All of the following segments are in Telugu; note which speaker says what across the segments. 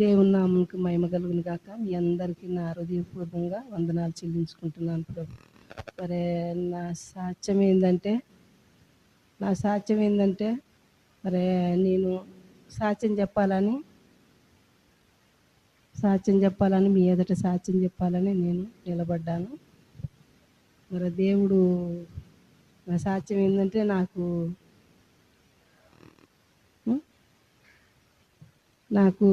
Speaker 1: దేవుని నామంకి మహిమ కలుగును కాక మీ అందరికీ నా హృదయపూర్వకంగా వందనాలు చెల్లించుకుంటున్నాను ప్రభు. మరి నా సాక్ష్యం ఏంటంటే నా సాక్ష్యం ఏంటంటే మరి నేను సాక్ష్యం చెప్పాలని సాక్ష్యం చెప్పాలని మీ ఎదుట సాక్ష్యం చెప్పాలని నేను నిలబడ్డాను. మరి దేవుడు నా సాక్ష్యం ఏంటంటే నాకు నాకు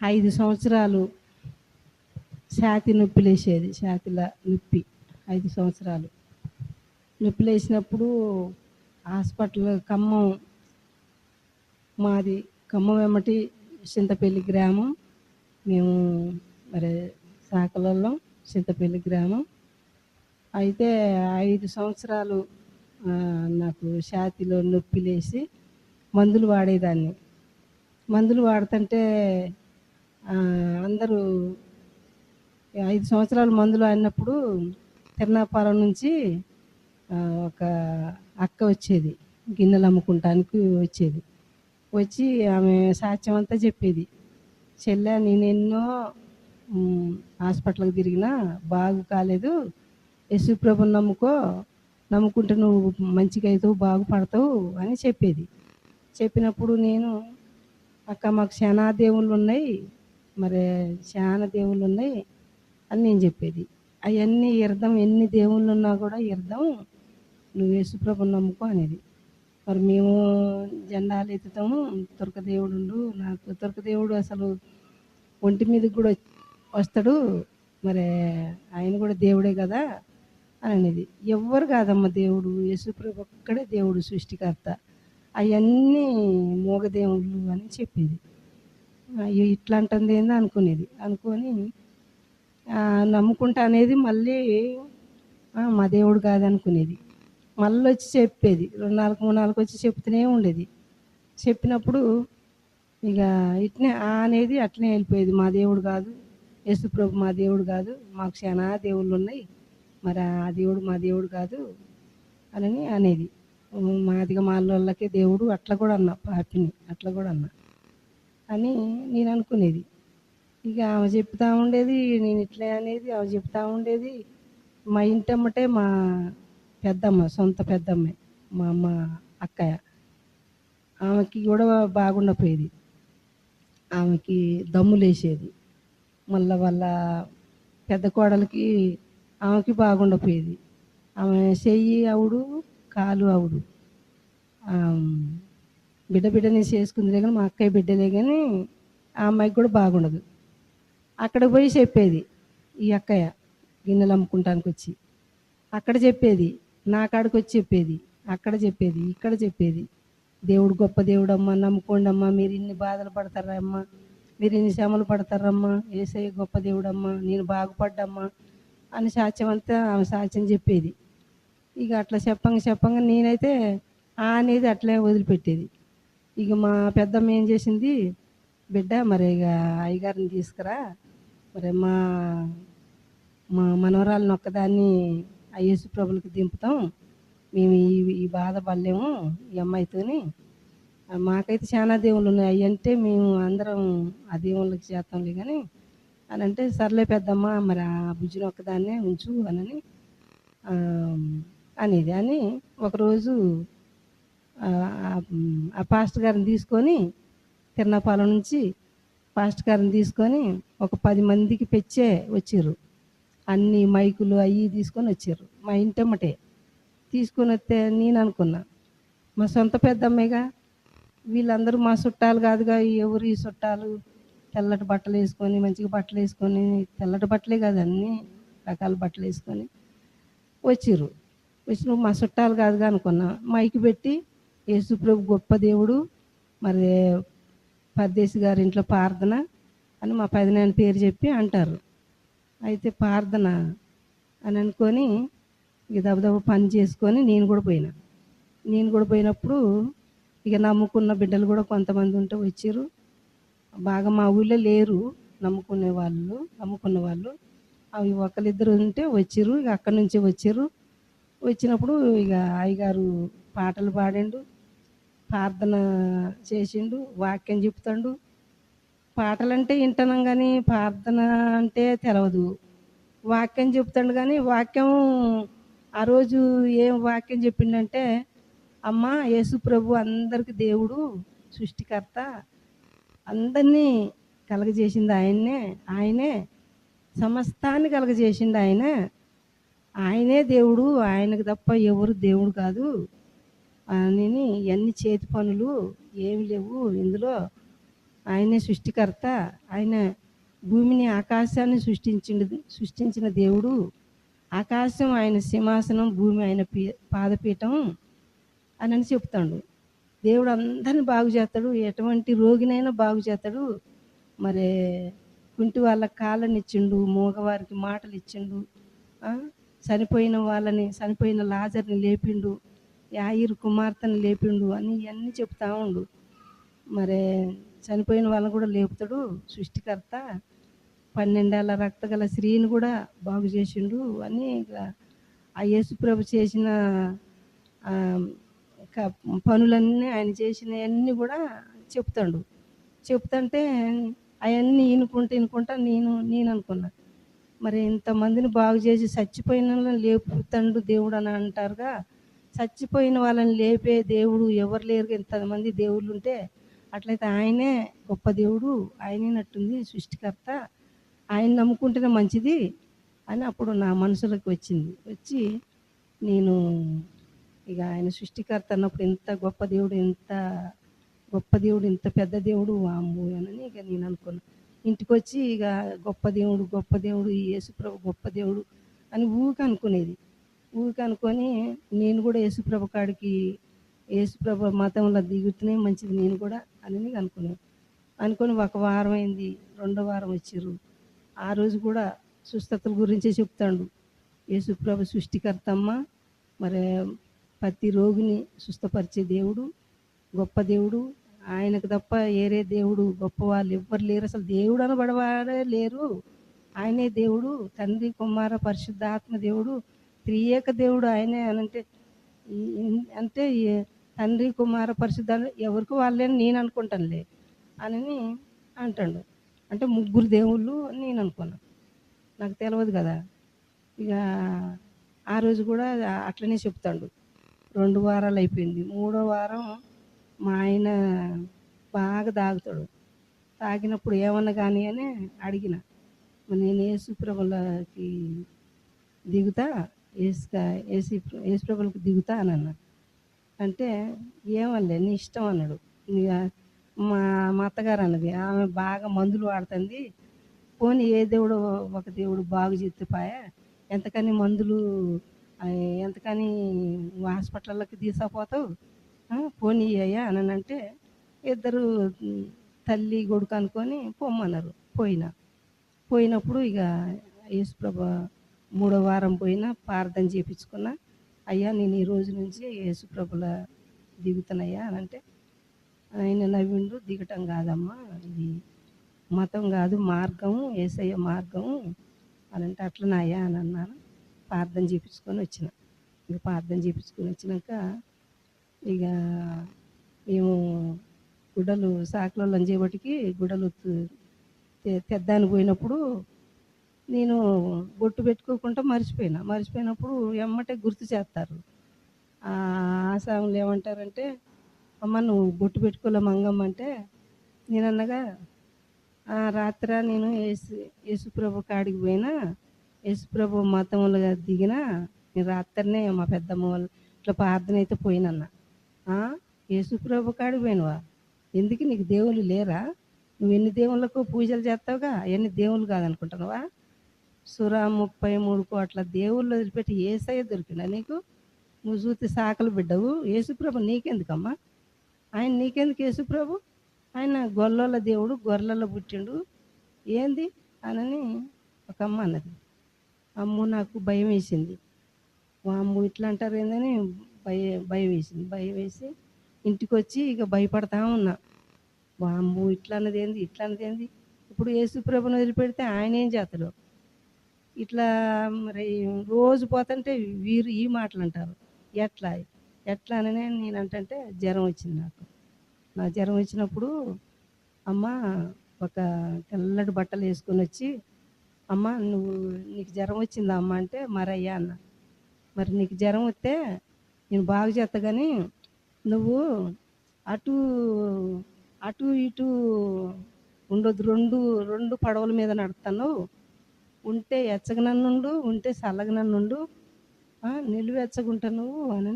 Speaker 1: ఐదు సంవత్సరాలు ఛాతి నొప్పి లేచేది ఛాతిల నొప్పి ఐదు సంవత్సరాలు. నొప్పి లేచినప్పుడు హాస్పిటల్ ఖమ్మం మాది ఖమ్మం వెమ్మటి చింతపల్లి గ్రామం. మేము మరి శాఖలలో చింతపల్లి గ్రామం. అయితే ఐదు సంవత్సరాలు నాకు ఛాతిలో నొప్పి లేచి మందులు వాడేదాన్ని. మందులు వాడుతుంటే అందరూ ఐదు సంవత్సరాలు మందులు ఆడినప్పుడు తిరునాపాలెం నుంచి ఒక అక్క వచ్చేది గిన్నెలు అమ్ముకుంటానికి వచ్చేది. వచ్చి ఆమె సాక్ష్యం అంతా చెప్పేది. చెల్లె నేను ఎన్నో హాస్పిటల్కి తిరిగినా బాగు కాలేదు. యశుప్రభుని నమ్ముకో నమ్ముకుంటే నువ్వు మంచిగా అవుతావు బాగుపడతావు అని చెప్పేది. చెప్పినప్పుడు నేను అక్క మాకు చాలా దేవుళ్ళు ఉన్నాయి మరి చాలా దేవుళ్ళు ఉన్నాయి అని నేను చెప్పేది. అవన్నీ ఇరదం ఎన్ని దేవుళ్ళు ఉన్నా కూడా ఇరదం నువ్వు యేసుప్రభు నమ్ముకో అనేది. మరి మేము జెండాలు ఎత్తుతాము తుర్కదేవుడు నాకు తుర్కదేవుడు అసలు ఒంటి మీదకి కూడా వస్తాడు మరి ఆయన కూడా దేవుడే కదా అని అనేది. ఎవ్వరు కాదమ్మ దేవుడు యేసుప్రభు ఒక్కడే దేవుడు సృష్టికర్త. అవన్నీ మూగదేవుళ్ళు అని చెప్పేది. అయ్యో ఇట్లా అంటుంది ఏందో అనుకునేది. అనుకొని నమ్ముకుంటా అనేది మళ్ళీ మా దేవుడు కాదనుకునేది. మళ్ళీ వచ్చి చెప్పేది. రెండు నాలుగు మూడు నాలుగు వచ్చి చెప్తూనే ఉండేది. చెప్పినప్పుడు ఇక ఇట్నే అనేది అట్లనే వెళ్ళిపోయేది. మా దేవుడు కాదు యేసుప్రభు మా దేవుడు కాదు మాకు చాలా దేవుళ్ళు ఉన్నాయి. మరి ఆ దేవుడు మా దేవుడు కాదు అని అనేది. మాదిగ మాలోళ్ళకే దేవుడు అట్లా కూడా అన్నా పాపిని అట్లా కూడా అన్నా. అని నేను అనుకునేది ఇక ఆమె చెప్తా ఉండేది నేను ఇట్లే అనేది ఆమె చెప్తా ఉండేది. మా ఇంటమ్మటే మా పెద్దమ్మ సొంత పెద్దమ్మే మా అమ్మ అక్కయ్య. ఆమెకి కూడా బాగుండపోయేది. ఆమెకి దమ్ములేసేది మళ్ళీ వాళ్ళ పెద్ద కోడలికి ఆమెకి బాగుండపోయేది. ఆమె చెయ్యి అవుడు కాలు అవుడు బిడ్డ బిడ్డ బిడ్డని చేసుకుందిలే కానీ మా అక్కయ్య బిడ్డలే కానీ ఆ అమ్మాయికి కూడా బాగుండదు. అక్కడ పోయి చెప్పేది ఈ అక్కయ్య గిన్నెలు అమ్ముకుంటానికి వచ్చి. అక్కడ చెప్పేది నా కాడికి వచ్చి చెప్పేది అక్కడ చెప్పేది ఇక్కడ చెప్పేది. దేవుడు గొప్ప దేవుడు అమ్మా నమ్ముకోండి అమ్మా మీరు ఇన్ని బాధలు పడతారా అమ్మా మీరు ఇన్ని శ్రమలు పడతారమ్మా ఏసయ్య గొప్ప దేవుడమ్మా నేను బాగుపడ్డమ్మా అని సాక్ష్యం అంతా ఆమె సాక్ష్యం చెప్పేది. ఇక అట్లా చెప్పంగా చెప్పంగా నేనైతే ఆ అనేది అట్లే వదిలిపెట్టేది. ఇక మా పెద్దమ్మ ఏం చేసింది బిడ్డ మరి ఇక అయ్యగారిని తీసుకురా. మరి మా మా మనవరాలను ఒక్కదాన్ని అయ్యేసు ప్రభులకి దింపుతాం. మేము ఈ ఈ బాధ పడలేము ఈ అమ్మాయితోని. మాకైతే చాలా దేవుళ్ళు ఉన్నాయి. అవి అంటే మేము అందరం ఆ దేవుళ్ళకి చేస్తాంలే కానీ అని అంటే సర్లే పెద్దమ్మ మరి ఆ బుజ్జిని ఒక్కదాన్నే ఉంచు అనని అనేది అని ఒకరోజు ఆ, పాస్ట్ పాస్టర్ గారిని తీసుకొని తిరునాపాలెం నుంచి పాస్టర్ గారిని తీసుకొని ఒక పది మందికి పెచ్చే వచ్చారు అన్ని మైకులు అవి తీసుకొని వచ్చారు మా ఇంటమ్మటే. తీసుకొని వస్తే నేను అనుకున్నా మా సొంత పెద్దమ్మాయిగా వీళ్ళందరూ మా చుట్టాలు కాదుగా? ఎవరు ఈ చుట్టాలు? తెల్లటి బట్టలు వేసుకొని మంచిగా బట్టలు వేసుకొని తెల్లటి బట్టలే కాదు అన్ని రకాల బట్టలు వేసుకొని వచ్చిర్రు. విష్ణు మా చుట్టాలు కాదుగా అనుకున్నా. మైకి పెట్టి యేసుప్రభు గొప్ప దేవుడు మరి పరదేశి గారి ఇంట్లో ప్రార్థన అని మా పెదనాయన పేరు చెప్పి అంటారు. అయితే ప్రార్థన అని అనుకొని ఇక దబదబ పని చేసుకొని నేను కూడా పోయినా. నేను కూడా పోయినప్పుడు ఇక నమ్ముకున్న బిడ్డలు కూడా కొంతమంది ఉంటే వచ్చారు బాగా మా ఊళ్ళో లేరు నమ్ముకునే వాళ్ళు నమ్ముకున్న వాళ్ళు. అవి ఒకరిద్దరు ఉంటే వచ్చారు ఇక అక్కడి నుంచి వచ్చారు వచ్చినప్పుడు ఇక అయ్యగారు పాటలు పాడిండు ప్రార్థన చేసిండు వాక్యం చెప్తాడు. పాటలంటే వింటున్నాం కానీ ప్రార్థన అంటే తెలవదు. వాక్యం చెప్తాడు కానీ వాక్యం ఆ రోజు ఏం వాక్యం చెప్పిండంటే అమ్మ యేసు ప్రభు అందరికి దేవుడు సృష్టికర్త. అందరినీ కలగజేసింది ఆయన్నే ఆయనే సమస్తాన్ని కలగజేసింది ఆయన. ఆయనే దేవుడు ఆయనకు తప్ప ఎవరు దేవుడు కాదు. అని ఇవన్నీ చేతి పనులు ఏమి లేవు. ఇందులో ఆయనే సృష్టికర్త. ఆయన భూమిని ఆకాశాన్ని సృష్టించిండు సృష్టించిన దేవుడు. ఆకాశం ఆయన సింహాసనం భూమి ఆయన పీ పాదపీఠం అని అని చెప్తాడు. దేవుడు అందరిని బాగు చేస్తాడు. ఎటువంటి రోగినైనా బాగు చేస్తాడు. మరి కుంటి వాళ్ళ కాళ్ళని ఇచ్చిండు మూగవారికి మాటలు ఇచ్చిండు చనిపోయిన వాళ్ళని చనిపోయిన లాజర్ని లేపిండు యాయిరు కుమార్తెని లేపిండు అని ఇవన్నీ చెప్తా ఉండు. మరి చనిపోయిన వాళ్ళని కూడా లేపుతాడు సృష్టికర్త. పన్నెండేళ్ళ రక్త గల స్త్రీని కూడా బాగు చేసిండు అని ఇక ఆ యేసుప్రభు చేసిన పనులన్నీ ఆయన చేసినవన్నీ కూడా చెప్తాడు. చెప్తుంటే అవన్నీ ఇనుకుంటా ఇనుకుంటా నేను నేను అనుకున్నా. మరి ఇంతమందిని బాగు చేసి చచ్చిపోయిన వాళ్ళని లేపుతాడు దేవుడు అని అంటారుగా. చచ్చిపోయిన వాళ్ళని లేపే దేవుడు ఎవరు లేరు ఇంతమంది దేవుళ్ళు ఉంటే అట్లయితే ఆయనే గొప్ప దేవుడు ఆయనేనట్టుంది సృష్టికర్త ఆయన నమ్ముకుంటేనే మంచిది అని అప్పుడు నా మనసులోకి వచ్చింది. వచ్చి నేను ఇక ఆయన సృష్టికర్త అన్నప్పుడు ఇంత గొప్ప దేవుడు ఇంత గొప్ప దేవుడు ఇంత పెద్ద దేవుడు వాము అని ఇక నేను అనుకున్నాను ఇంటికి వచ్చి ఇక గొప్ప దేవుడు గొప్ప దేవుడు ఈ యేసుప్రభు గొప్ప దేవుడు అని ఊరికి అనుకునేది. ఊరికి అనుకొని నేను కూడా యేసుప్రభు కాడికి యేసుప్రభు మతంలో దిగుతూనే మంచిది నేను కూడా అని అనుకున్నాను అనుకొని ఒక వారం అయింది రెండో వారం వచ్చారు ఆ రోజు కూడా సుస్థతల గురించే చెప్తాడు. యేసుప్రభు సృష్టికర్తమ్మ మరి ప్రతి రోగిని సుస్థపరిచే దేవుడు గొప్ప దేవుడు ఆయనకు తప్ప ఏరే దేవుడు గొప్ప వాళ్ళు ఎవ్వరు లేరు. అసలు దేవుడు అనబడవాడే లేరు. ఆయనే దేవుడు తండ్రి కుమార పరిశుద్ధాత్మ దేవుడు త్రియేక దేవుడు ఆయనే అని అంటే అంటే తండ్రి కుమార పరిశుద్ధ ఎవరికి వాళ్ళే నేను అనుకుంటానులే అని అంటాడు. అంటే ముగ్గురు దేవుళ్ళు నేను అనుకున్నాను నాకు తెలియదు కదా. ఇక ఆ రోజు కూడా అట్లనే చెప్తాడు. రెండు వారాలు అయిపోయింది. మూడో వారం మా ఆయన బాగా తాగుతాడు. తాగినప్పుడు ఏమన్నా కానీ అని అడిగిన. నేను ఏసుప్రభులకి దిగుతా ఏసుక ఏసు ఏసుప్రభులకి దిగుతా అని అన్న. అంటే ఏమనలే నీ ఇష్టం అన్నాడు. ఇక మా మా అత్తగారు అన్నది ఆమె బాగా మందులు వాడుతుంది. పోనీ ఏ దేవుడు ఒక దేవుడు బాగు చేతిపాయ ఎంతకని మందులు ఎంతకని హాస్పిటల్లోకి తీసుకుపోతావు? పోనీ అయ్యా అని అంటే ఇద్దరు తల్లి కొడుకు అనుకొని పొమ్మన్నారు. పోయినా. పోయినప్పుడు ఇక యేసుప్రభ మూడో వారం పోయినా ప్రార్థన చేయించుకున్నా అయ్యా నేను ఈ రోజు నుంచి యేసుప్రభుల దిగుతానయ్యా అని అంటే ఆయన నవ్విండు దిగటం కాదమ్మా ఇది మతం కాదు మార్గము ఏసయ్య మార్గము అని అంటే అట్లనాయా అని అన్నాను. ప్రార్థన చేయించుకొని వచ్చిన. ఇక ప్రార్థన చేయించుకొని వచ్చినాక ఇక మేము గుడ్డలు సాకులలో లంచేపటికి గుడ్డలు తు- తెద్దానికి పోయినప్పుడు నేను బొట్టు పెట్టుకోకుండా మర్చిపోయినా. మర్చిపోయినప్పుడు ఎమ్మటే గుర్తు చేస్తారు. ఆ ఆసాములు ఏమంటారంటే అమ్మ నువ్వు బొట్టు పెట్టుకోలే మంగమ్మ అంటే నేను అన్నగా "ఆ, రాత్ర నేను యేసు యేసుప్రభు కాడికి పోయినా యేసుప్రభు మతములుగా దిగిన నేను రాత్రనే మా పెద్దమ్మ వాళ్ళు ఇట్లా ప్రార్థన అయితే పోయినన్నా. యేసుప్రభు కాడికి పోయినవా? ఎందుకు నీకు దేవుళ్ళు లేరా? నువ్వు ఎన్ని దేవుళ్ళకు పూజలు చేస్తావుగా? అవన్నీ దేవుళ్ళు కాదనుకుంటున్నావా? సురా ముప్పై మూడు కోట్ల దేవుళ్ళు వదిలిపెట్టి ఏసయ్య దొరికినా నీకు? నువ్వు చూస్తే సాకలు బిడ్డవు. యేసుప్రభు నీకెందుకమ్మా? ఆయన నీకెందుకు యేసుప్రభు ఆయన గొల్లల దేవుడు గొర్రెలలో పుట్టిండు. ఏంది? అనని ఒక అమ్మ అన్నది. అమ్ము నాకు భయం వేసింది అమ్ము ఇట్లా అంటారు ఏందని భయ భయం వేసింది. భయం వేసి ఇంటికి వచ్చి ఇక భయపడతా ఉన్నా. వామ్ము ఇట్లా అన్నది ఏంది ఇట్లా అన్నది ఏంది? ఇప్పుడు యేసుప్రభుని వదిలిపెడితే ఆయన ఏం చేస్తాడు? ఇట్లా మరి రోజు పోతుంటే వీరు ఈ మాటలు అంటారు ఎట్లా ఎట్లా అని నేను అంటే జ్వరం వచ్చింది నాకు. నా జ్వరం వచ్చినప్పుడు అమ్మ ఒక తెల్లటి బట్టలు వేసుకొని వచ్చి అమ్మ నువ్వు నీకు జ్వరం వచ్చిందా అమ్మ అంటే మరయ్యా అన్న. మరి నీకు జ్వరం వస్తే నేను బాగు చేస్తా కానీ నువ్వు అటు అటు ఇటు ఉండొద్దు. రెండు రెండు పడవల మీద నడుతాను ఉంటే ఎచ్చగనన్నుండు ఉంటే చల్లగనన్నుండు ఆ, నిలువెచ్చగుంటా నువ్వు అని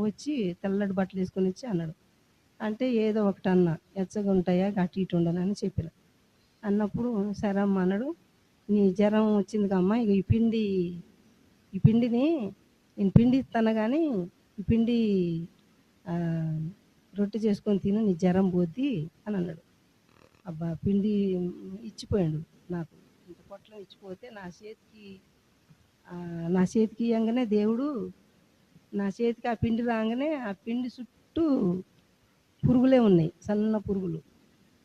Speaker 1: వచ్చి తెల్లటి బట్టలు వేసుకొని వచ్చి అన్నాడు. అంటే ఏదో ఒకటి అన్న ఎచ్చగా ఉంటాయా అటు ఇటు ఉండనని చెప్పిన. అన్నప్పుడు సరే అమ్మ అన్నాడు నీ జ్వరం వచ్చింది కమ్మా ఇక ఈ పిండి ఈ పిండిని నేను పిండి ఇస్తాను కానీ పిండి రొట్టె చేసుకొని తిను నీ జ్వరం పోద్ది అని అన్నాడు. అబ్బా పిండి ఇచ్చిపోయాడు నాకు. ఇంత పొట్లం ఇచ్చిపోతే నా చేతికి నా చేతికి ఇవ్వగానే దేవుడు నా చేతికి ఆ పిండి రాగానే ఆ పిండి చుట్టూ పురుగులే ఉన్నాయి సన్న పురుగులు.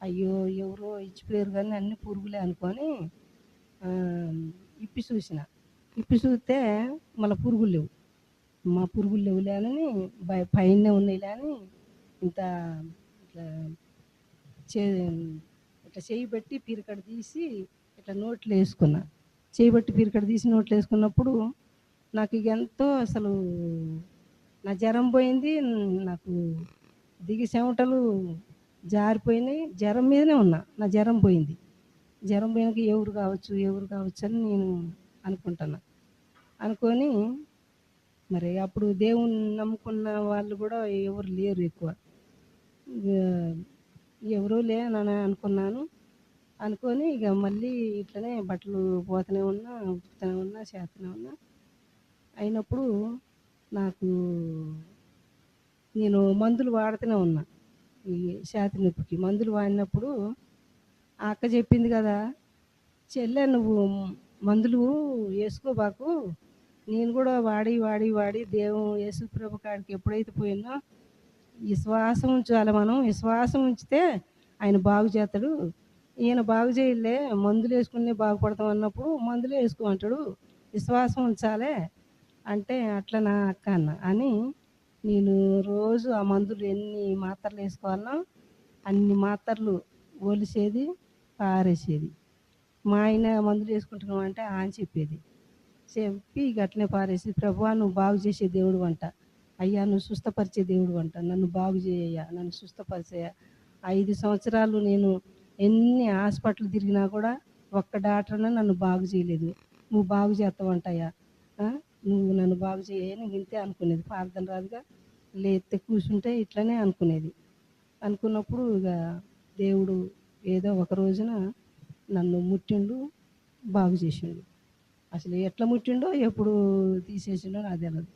Speaker 1: అయ్యో ఎవరో ఇచ్చిపోయారు కానీ అన్ని పురుగులే అనుకొని ఇప్పి చూసిన. ఇప్పి చూస్తే మళ్ళీ పురుగులు లేవు. మా పురుగులు లేవులే అని పైన ఉన్నాయిలే అని ఇంత ఇట్లా చే ఇట్లా చేయి పెట్టి పీరికడ తీసి ఇట్లా నోట్లో వేసుకున్నా. చేయి బట్టి పీరికడ తీసి నోట్లు వేసుకున్నప్పుడు నాకు ఇక ఎంతో అసలు నా జ్వరం పోయింది నాకు దిగి చెమటలు జారిపోయినాయి జ్వరం మీదనే ఉన్నా నా జ్వరం పోయింది. జ్వరం పోయినాక ఎవరు కావచ్చు ఎవరు కావచ్చు అని నేను అనుకుంటున్నా. అనుకొని మరి అప్పుడు దేవుని నమ్ముకున్న వాళ్ళు కూడా ఎవరు లేరు ఎక్కువ. ఇక ఎవరూ లేనని అనుకున్నాను. అనుకొని ఇక మళ్ళీ ఇట్లనే బట్టలు పోతూనే ఉన్నా ఉతుకుతూనే ఉన్నా చేస్తూనే ఉన్నా. అయినప్పుడు నాకు నేను మందులు వాడుతూనే ఉన్నా. ఈ ఛాతి నొప్పికి మందులు వాడినప్పుడు ఆ అక్క చెప్పింది కదా చెల్లె నువ్వు మందులు వేసుకోబాకు నేను కూడా వాడి వాడి వాడి దేవు యేసుప్రభు కాడికి ఎప్పుడైతే పోయినో విశ్వాసం ఉంచాలి మనం. విశ్వాసం ఉంచితే ఆయన బాగు చేస్తాడు. ఈయన బాగు చేయలే మందులు వేసుకుని బాగుపడతాం అన్నప్పుడు మందులు వేసుకోమంటాడు విశ్వాసం ఉంచాలే అంటే అట్లా నా అక్క అన్న అని నేను రోజు ఆ మందులు ఎన్ని మాత్రలు వేసుకోవాలన్నా అన్ని మాత్రలు ఒలిసేది పారేసేది. మా ఆయన మందులు వేసుకుంటున్నాం అంటే ఆయన చెప్పేది. చెప్పి ఇక పారేసి ప్రభువా నువ్వు బాగు చేసే దేవుడు అంట అయ్యా నువ్వు సుస్థపరిచే దేవుడు అంట నన్ను బాగు చేయ్యా నన్ను సుస్థపరిచేయ ఐదు సంవత్సరాలు నేను ఎన్ని హాస్పిటల్ తిరిగినా కూడా ఒక్క డాక్టర్ నన్ను బాగు చేయలేదు. నువ్వు బాగు చేస్తావంటయ్యా నువ్వు నన్ను బాగు చేయని నీకు ఇంతే అనుకునేది. ప్రార్థన రాదుగా. లేతే కూర్చుంటే ఇట్లనే అనుకునేది. అనుకున్నప్పుడు ఇక దేవుడు ఏదో ఒక రోజున నన్ను ముట్టిండు బాగు చేసిండు. అసలు ఎట్లా ముట్టిండో ఎప్పుడు తీసేసిండో నాకు తెలియదు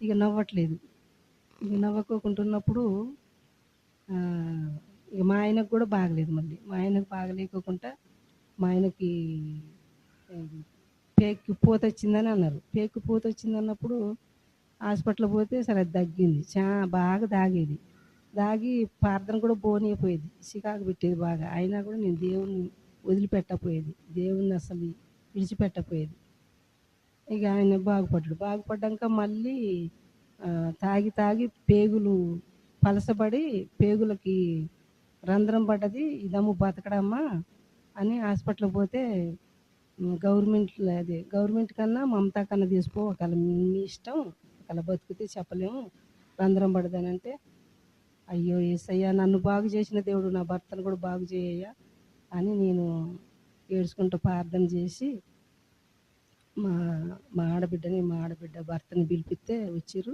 Speaker 1: ఇక నవ్వట్లేదు. ఇక నవ్వకోకుంటున్నప్పుడు ఇక మా ఆయనకు కూడా బాగలేదు మళ్ళీ. మా ఆయనకు బాగలేకోకుండా మా ఆయనకి పేక్కి పూత వచ్చిందని అన్నారు. పేక్కి పూత వచ్చింది అన్నప్పుడు హాస్పిటల్ పోతే సరే తగ్గింది. చా బాగా దాగేది దాగి ప్రార్థన కూడా పోనీయపోయేది. చికాకు పెట్టేది బాగా. అయినా కూడా నేను దేవుని వదిలిపెట్టకపోయేది దేవుణ్ణి అసలు విడిచిపెట్టకపోయేది ఇక ఆయన బాగుపడ్డాడు. బాగుపడ్డాక మళ్ళీ తాగి తాగి పేగులు పలసబడి పేగులకి రంధ్రం పడ్డది. ఇదమ్ము బతకడమ్మా అని హాస్పిటల్కి పోతే గవర్నమెంట్ అదే గవర్నమెంట్ కన్నా మమతా కన్నా తీసుకో ఒకవేళ మీ ఇష్టం ఒకవేళ బతికితే చెప్పలేము రంధ్రం పడదని అంటే అయ్యో ఏసయ్యా నన్ను బాగు చేసిన దేవుడు నా భర్తను కూడా బాగు చేయ్యా అని నేను ఏడ్చుకుంటూ ప్రార్థన చేసి మా మా ఆడబిడ్డని మా ఆడబిడ్డ భర్తని పిలిపిస్తే వచ్చారు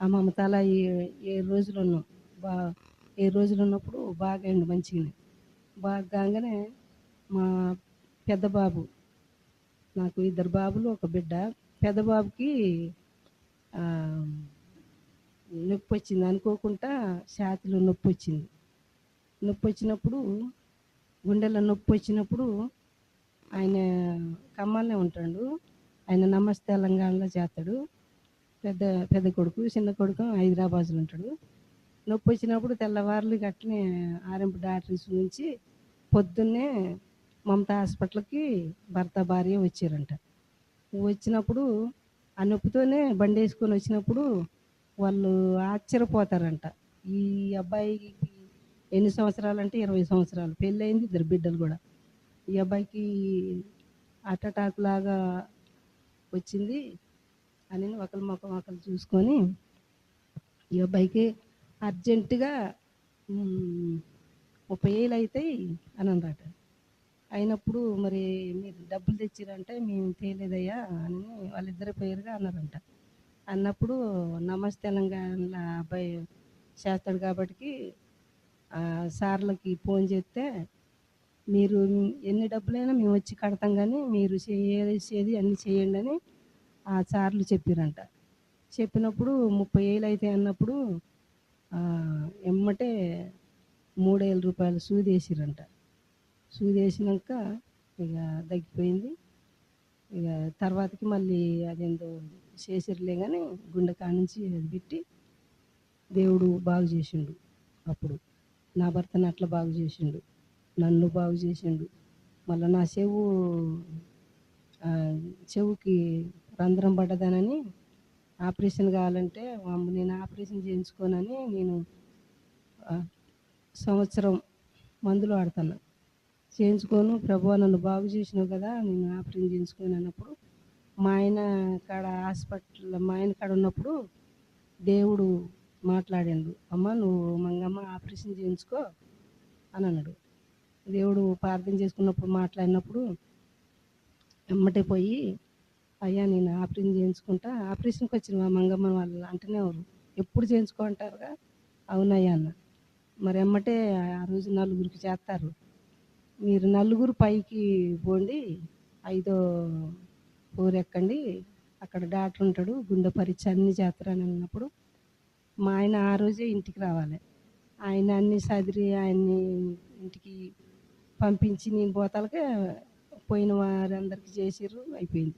Speaker 1: ఆ మమతాల ఏ ఏ రోజులు ఉన్నాం బా ఏ రోజులు ఉన్నప్పుడు బాగా అయింది మంచిగానే. బాగా కాగానే మా పెద్ద బాబు నాకు ఇద్దరు బాబులు ఒక బిడ్డ. పెద్ద బాబుకి నొప్పి వచ్చింది అనుకోకుండా ఛాతిలో నొప్పి వచ్చింది. నొప్పి వచ్చినప్పుడు గుండెలో నొప్పి వచ్చినప్పుడు ఆయన కమ్మాలనే ఉంటాడు. ఆయన నమస్తే తెలంగాణలో చేస్తాడు. పెద్ద పెద్ద కొడుకు చిన్న కొడుకు హైదరాబాద్లో ఉంటాడు. నొప్పి వచ్చినప్పుడు తెల్లవారులు గట్లనే ఆర్ఎంపు డాక్టర్స్ నుంచి పొద్దున్నే మమతా హాస్పిటల్కి భర్త భార్య వచ్చారంట. వచ్చినప్పుడు ఆ నొప్పితోనే బండి వేసుకొని వచ్చినప్పుడు వాళ్ళు ఆశ్చర్యపోతారంట. ఈ అబ్బాయికి ఎన్ని సంవత్సరాలు అంటే ఇరవై సంవత్సరాలు. పెళ్ళయింది ఇద్దరు బిడ్డలు కూడా. ఈ అబ్బాయికి హార్ట్ అటాక్ లాగా వచ్చింది అని ఒకరి ముఖం ఒకరు చూసుకొని ఈ అబ్బాయికి అర్జెంటుగా ముప్పై ఏళ్ళు అవుతాయి అని అన్నారట. అయినప్పుడు మరి మీరు డబ్బులు తెచ్చిరంటే మేము తేలేదయ్యా అని వాళ్ళిద్దరి పేరుగా అన్నారంట. అన్నప్పుడు నమస్తే తెలంగాణ అబ్బాయి చేస్తాడు కాబట్టి సార్లకి ఫోన్ చేస్తే మీరు ఎన్ని డబ్బులైనా మేము వచ్చి కడతాం కానీ మీరు చేసేది అన్ని చేయండి అని ఆ సార్లు చెప్పారంట. చెప్పినప్పుడు ముప్పై ఏళ్ళు అయితే అన్నప్పుడు ఎమ్మటే మూడేల రూపాయలు సూది వేసిరంట. సూది వేసినాక ఇక తగ్గిపోయింది. ఇక తర్వాతకి మళ్ళీ అదేందో చేసిరలే కానీ గుండె కాడ నుంచి అది పెట్టి దేవుడు బాగు చేసిండు. అప్పుడు నా భర్తను అట్లా బాగు చేసిండు. నన్ను బాగు చేసిండు. మళ్ళీ నా చెవు చెవుకి రంధ్రం పడ్డదనని ఆపరేషన్ కావాలంటే అమ్మ నేను ఆపరేషన్ చేయించుకోనని నేను సంవత్సరం మందులు వాడుతున్నా చేయించుకోను. ప్రభు నన్ను బాగు చేసినావు కదా నేను ఆపరేషన్ చేయించుకోను అన్నప్పుడు మా ఆయన కాడ హాస్పిటల్ మా ఆయన కాడ ఉన్నప్పుడు దేవుడు మాట్లాడిండు. అమ్మ నువ్వు మంగమ్మ ఆపరేషన్ చేయించుకో అని అన్నాడు. దేవుడు ప్రార్థన చేసుకున్నప్పుడు మాట్లాడినప్పుడు వెమ్మటే పోయి అయ్యా నేను ఆపరేషన్ చేయించుకుంటా. ఆపరేషన్కి వచ్చిన మా మంగమ్మ వాళ్ళు అంటేనే ఎవరు ఎప్పుడు చేయించుకో అంటారుగా. అవునయ్యా అన్న. మరి ఎమ్మటే ఆ రోజు నలుగురికి చేస్తారు. మీరు నలుగురు పైకి పోండి ఐదో ఊరు ఎక్కండి. అక్కడ డాక్టర్ ఉంటాడు గుండె పరీక్ష అన్నీ చేస్తారని అన్నప్పుడు మా ఆయన ఆ రోజే ఇంటికి రావాలి. ఆయన అన్ని సదిరి ఆయన్ని ఇంటికి పంపించి నేను పోతాలకే పోయిన వారందరికీ చేసిర్రు అయిపోయింది.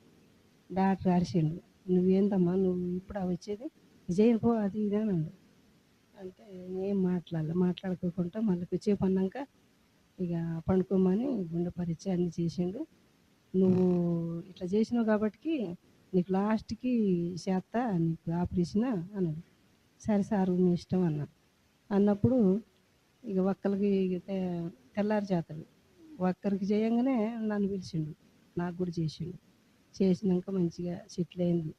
Speaker 1: డాక్టర్ అరిసిండు నువ్వేందమ్మా నువ్వు ఇప్పుడు వచ్చేది? విజయన్ పో అది ఇది అని అన్నాడు. అంటే ఏం మాట్లాడలే మాట్లాడుకోకుండా మళ్ళీ కొద్దిసేపు అన్నాక ఇక పండుకోమని గుండె పరిచయం అన్ని చేసిండు. నువ్వు ఇట్లా చేసినావు కాబట్టి నీకు లాస్ట్కి చేస్తా నీకు ఆపరేషన్? అన్నాడు. సరే సారు మీ ఇష్టం అన్నా. అన్నప్పుడు ఇక ఒక్కరికి తె- తెల్లారి చేస్తాడు ఒక్కరికి చేయంగానే నన్ను పిలిచిండు. నాకు కూడా చేసిండు. చేసినాక మంచిగా సెటిల్ అయింది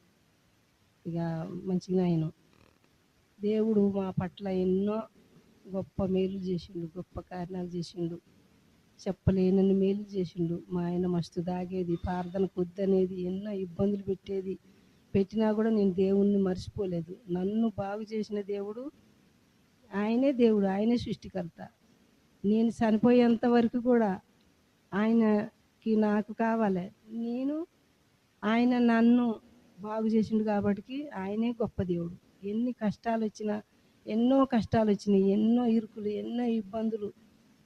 Speaker 1: ఇక మంచిగా అయినాం. దేవుడు మా పట్ల ఎన్నో గొప్ప మేలు చేసిండు గొప్ప కారణాలు చేసిండు. చెప్పలేనని మేలు చేసిండు. మా ఆయన మస్తు దాగేది ప్రార్థన కొద్దనేది ఎన్నో ఇబ్బందులు పెట్టేది. పెట్టినా కూడా నేను దేవుణ్ణి మర్చిపోలేదు. నన్ను బాగు చేసిన దేవుడు ఆయనే దేవుడు ఆయనే సృష్టికర్త. నేను చనిపోయేంత వరకు కూడా ఆయనకి నాకు కావాలి. నేను ఆయన నన్ను బాగు చేసిండు కాబట్టి ఆయనే గొప్ప దేవుడు. ఎన్ని కష్టాలు వచ్చినా ఎన్నో కష్టాలు వచ్చినాయి ఎన్నో ఇరుకులు ఎన్నో ఇబ్బందులు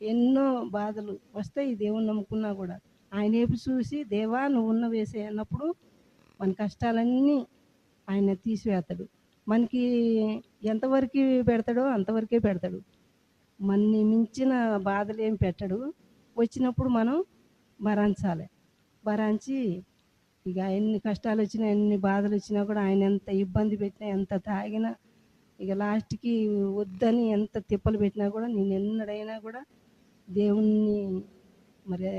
Speaker 1: ఎన్నో బాధలు వస్తాయి దేవుని నమ్ముకున్నా కూడా. ఆయన వైపు చూసి దేవా నువ్వు ఉన్న వేసే అన్నప్పుడు మన కష్టాలన్నీ ఆయన తీసివేస్తాడు. మనకి ఎంతవరకు పెడతాడో అంతవరకే పెడతాడు. మన్ని మించిన బాధలు ఏం పెట్టడు. వచ్చినప్పుడు మనం భరించాలి. భరించి ఇక ఎన్ని కష్టాలు వచ్చినా ఎన్ని బాధలు వచ్చినా కూడా ఆయన ఎంత ఇబ్బంది పెట్టినా ఎంత తాగినా ఇక లాస్ట్కి వద్దని ఎంత తిప్పలు పెట్టినా కూడా నేను ఎన్నడైనా కూడా దేవుణ్ణి మరి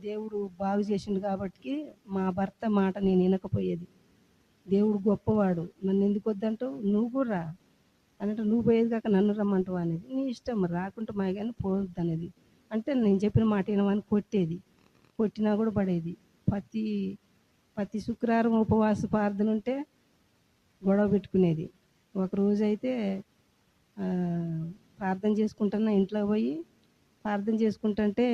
Speaker 1: దేవుడు బాగు చేసిండు కాబట్టి మా భర్త మాట నేను వినకపోయేది. దేవుడు గొప్పవాడు. నన్ను ఎందుకు వద్దంటావు? నువ్వు కూడా రా. అన్నట్టు నువ్వు పోయేది కాక నన్ను రమ్మంటావు అనేది. నీ ఇష్టం మరి రాకుంటే మా కానీ పోవద్దు అనేది అంటే నేను చెప్పిన మాట వినమని కొట్టేది. కొట్టినా కూడా పడేది. ప్రతి ప్రతి శుక్రవారం ఉపవాస ప్రార్థన ఉంటే గొడవ పెట్టుకునేది. ఒకరోజు అయితే ప్రార్థన చేసుకుంటున్నా ఇంట్లో పోయి ప్రార్థన చేసుకుంటుంటే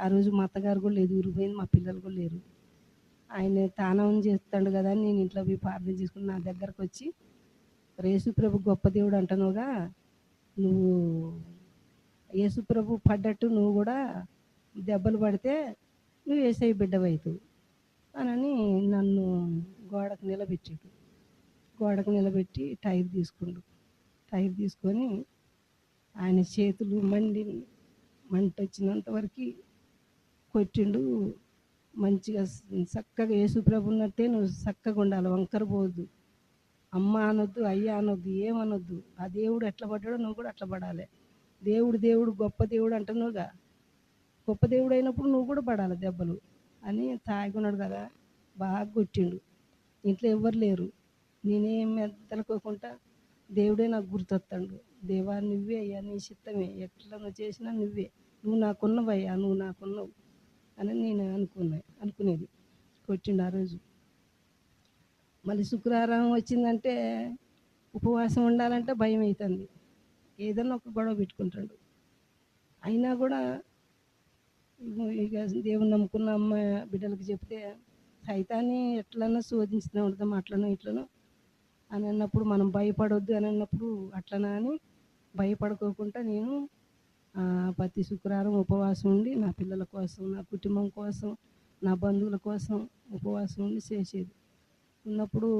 Speaker 1: ఆ రోజు మా అత్తగారు కూడా లేదు ఊరిపోయింది మా పిల్లలు కూడా లేరు. ఆయన తానం చేస్తాడు కదా అని నేను ఇంట్లో పోయి ప్రార్థన చేసుకుని నా దగ్గరకు వచ్చి యేసుప్రభు గొప్ప దేవుడు అంటున్నావుగా నువ్వు యేసుప్రభు పడ్డట్టు నువ్వు కూడా దెబ్బలు పడితే నువ్వు ఏసై బిడ్డవైతు అనని నన్ను గోడకు నిలబెట్టాడు. గోడకు నిలబెట్టి టైర్ తీసుకుండు. టైర్ తీసుకొని ఆయన చేతులు మండి మంట వచ్చినంత వరకు కొట్టిండు. మంచిగా చక్కగా యేసుప్రభు ఉన్నట్టే నువ్వు చక్కగా ఉండాలి. వంకర పోవద్దు. అమ్మ అనొద్దు అయ్య అనొద్దు ఏమనొద్దు. ఆ దేవుడు ఎట్లా పడ్డాడో నువ్వు కూడా అట్లా పడాలి. దేవుడు దేవుడు గొప్ప దేవుడు అంటున్నావుగా. గొప్ప దేవుడు అయినప్పుడు నువ్వు కూడా పడాలి దెబ్బలు. అని తాగున్నాడు కదా బాగా కొట్టిండు. ఇంట్లో ఎవ్వరు లేరు. నేనేం మెద్దలుకోకుండా దేవుడే నాకు గుర్తొస్తాడు. దేవా నువ్వే అయ్యా నీ చిత్తమే. ఎట్లా నువ్వు చేసినా నువ్వే. నువ్వు నాకున్నవయ్యా నువ్వు నాకున్నావు. అని నేను అనుకున్నా అనుకునేది. కొట్టిండు ఆ రోజు. మళ్ళీ శుక్రవారం వచ్చిందంటే ఉపవాసం ఉండాలంటే భయం అవుతుంది ఏదన్నా ఒక గొడవ పెట్టుకుంటాడు. అయినా కూడా ఇక దేవుని నమ్ముకున్న అమ్మ బిడ్డలకు చెప్తే సైతాన్ని ఎట్లన్నా శోధించుతూ ఉంటాం అట్లనో ఇట్లనో అని అన్నప్పుడు మనం భయపడొద్దు అని అన్నప్పుడు అట్లనా అని భయపడుకోకుండా నేను ప్రతి శుక్రవారం ఉపవాసం ఉండి నా పిల్లల కోసం నా కుటుంబం కోసం నా బంధువుల కోసం ఉపవాసం ఉండి చేసేది. ఉన్నప్పుడు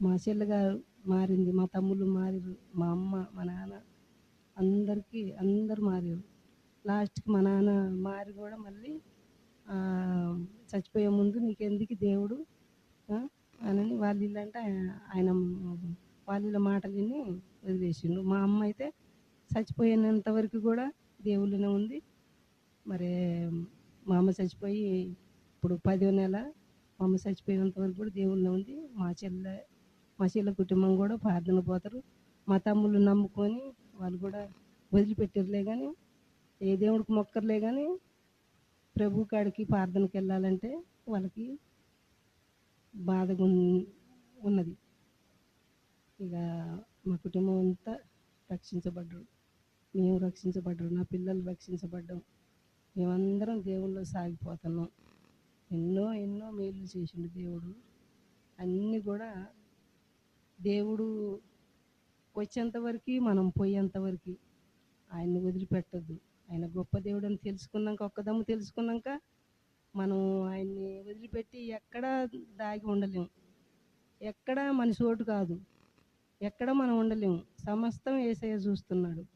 Speaker 1: మా చెల్లెగారు మారింది. మా తమ్ముళ్ళు మారిరు మా అమ్మ మా నాన్న అందరికీ అందరు మారారు లాస్ట్కి మా నాన్న మారి కూడా మళ్ళీ చచ్చిపోయే ముందు నీకెందుకు దేవుడు? అని వాళ్ళ ఇల్లు అంటే ఆయన- వాళ్ళ ఇళ్ళ మాటలు విని వదిలేసిండు. మా అమ్మ అయితే చచ్చిపోయినంత వరకు కూడా దేవుళ్ళనే ఉంది. మరి మా అమ్మ చచ్చిపోయి ఇప్పుడు పదో నెల మా అమ్మ చచ్చిపోయినంత వరకు కూడా దేవుళ్ళనే ఉంది. మా చెల్లె మసీల కుటుంబం కూడా ప్రార్థన పోతారు. మా తమ్ముళ్ళు నమ్ముకొని వాళ్ళు కూడా వదిలిపెట్టారులే కానీ ఏ దేవుడికి మొక్కర్లే కానీ ప్రభు కాడికి ప్రార్థనకి వెళ్ళాలంటే వాళ్ళకి బాధగా ఉన్- ఉన్నది. ఇక మా కుటుంబం అంతా రక్షించబడ్డారు. మేము రక్షించబడ్డారు. నా పిల్లలు రక్షించబడ్డాం. మేమందరం దేవుళ్ళు సాగిపోతున్నాం. ఎన్నో ఎన్నో మేలు చేసిండు దేవుడు. అన్నీ కూడా దేవుడు వచ్చేంత వరకు మనం పోయేంత వరకు ఆయన్ని వదిలిపెట్టద్దు. ఆయన గొప్ప దేవుడు అని తెలుసుకున్నాక ఒక్కదమ్ము తెలుసుకున్నాక మనం ఆయన్ని వదిలిపెట్టి ఎక్కడ దాగి ఉండలేము ఎక్కడ మన చోటు కాదు. ఎక్కడ మనం ఉండలేము సమస్తం ఏసయ్య చూస్తున్నాడు.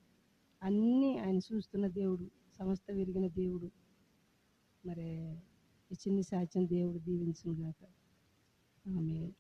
Speaker 1: అన్నీ ఆయన చూస్తున్న దేవుడు సమస్త విరిగిన దేవుడు. మరి ఈ చిన్ని సాక్ష్యం దేవుడు దీవించుగాక ఆమె